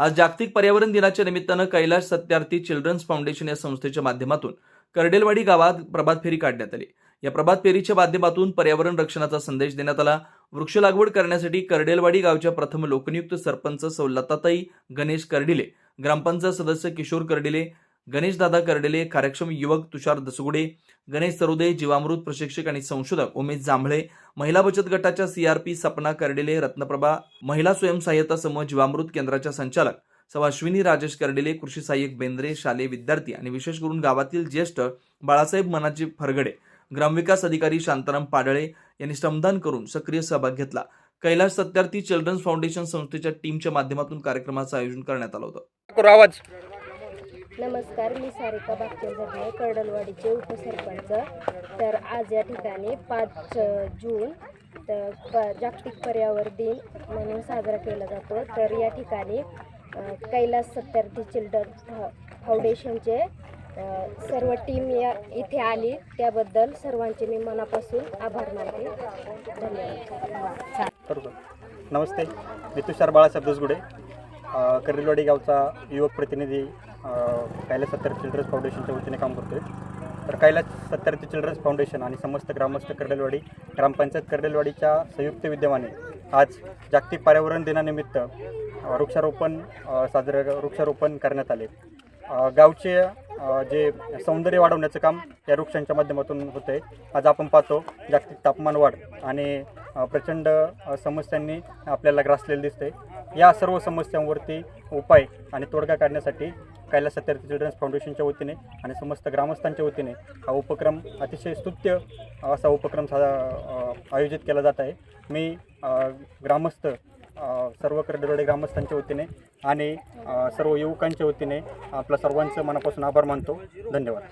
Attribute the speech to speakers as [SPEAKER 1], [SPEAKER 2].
[SPEAKER 1] आज जागतिक पर्यावरण दिनाच्या निमित्तानं कैलाश सत्यार्थी चिल्ड्रन्स फाउंडेशन या संस्थेच्या माध्यमातून कर्डेलवाडी गावात प्रभात फेरी काढण्यात आली. या प्रभात फेरीच्या माध्यमातून पर्यावरण रक्षणाचा संदेश देण्यात आला. वृक्ष लागवड करण्यासाठी कर्डेलवाडी गावच्या प्रथम लोकनियुक्त सरपंच सौलताताई गणेश कर्डिले ग्रामपंचायत सदस्य किशोर कर्डिले गणेशदादा करडेले कार्यक्षम युवक तुषार दसगुडे गणेश सरोदे जीवामृत प्रशिक्षक आणि संशोधक उमेश जांभळे महिला बचत गटाच्या सीआरपी सपना करडेले रत्नप्रभा महिला स्वयंसहाय्यता समूह जीवामृत केंद्राच्या संचालक सौ अश्विनी राजेश करडेले कृषी सहाय्यक बेंद्रे शालेय विद्यार्थी आणि विशेष करून गावातील ज्येष्ठ बाळासाहेब मनाजी फरगडे ग्रामविकास अधिकारी शांताराम पाडळे यांनी श्रमदान करून सक्रिय सहभाग घेतला. कैलाश सत्यार्थी चिल्ड्रन्स फाउंडेशन संस्थेच्या टीमच्या माध्यमातून कार्यक्रमाचं आयोजन करण्यात आलं होतं.
[SPEAKER 2] आवाज.
[SPEAKER 3] नमस्कार मी सारिका बागचंद आहे कर्डलवाडीचे उपसरपंच. तर आज या ठिकाणी पाच जून तर प जागतिक पर्यावरण दिन म्हणून साजरा केला जातो. तर या ठिकाणी कैलास सत्यार्थी चिल्ड्रन फा- फाउंडेशनचे सर्व टीम या इथे आली. त्याबद्दल सर्वांचे मी मनापासून आभार मानते. धन्यवाद.
[SPEAKER 2] नमस्ते. मी तुषार बाळासाहेब दसगुडे अ, गावचा युवक प्रतिनिधी कैलास सत्तर चिल्ड्रन्स फाउंडेशनच्या वतीने काम करतो आहे तर कैलास ते चिल्ड्रन्स फाउंडेशन आणि समस्त ग्रामस्थ कर्डेलवाडी ग्रामपंचायत कर्डेलवाडीच्या संयुक्त विद्यमाने आज जागतिक पर्यावरण दिनानिमित्त वृक्षारोपण साजरं वृक्षारोपण करण्यात आले. गावचे जे सौंदर्य वाढवण्याचं काम या वृक्षांच्या माध्यमातून होतं आहे आज आपण पाहतो जागतिक तापमान वाढ आणि प्रचंड समस्यांनी आपल्याला ग्रासलेलं दिसतंय. या सर्व समस्यांवरती उपाय आणि तोडगा काढण्यासाठी कैलास सत्यार्थी चिल्ड्रन्स फाउंडेशनच्या वतीने आणि समस्त ग्रामस्थांच्या वतीने हा उपक्रम अतिशय स्तुत्य असा उपक्रम साधा आयोजित केला जात आहे. मी ग्रामस्थ सर्व कर्डवाडी ग्रामस्थांच्या वतीने आणि सर्व युवकांच्या वतीने आपल्या सर्वांचं मनापासून आभार मानतो. धन्यवाद.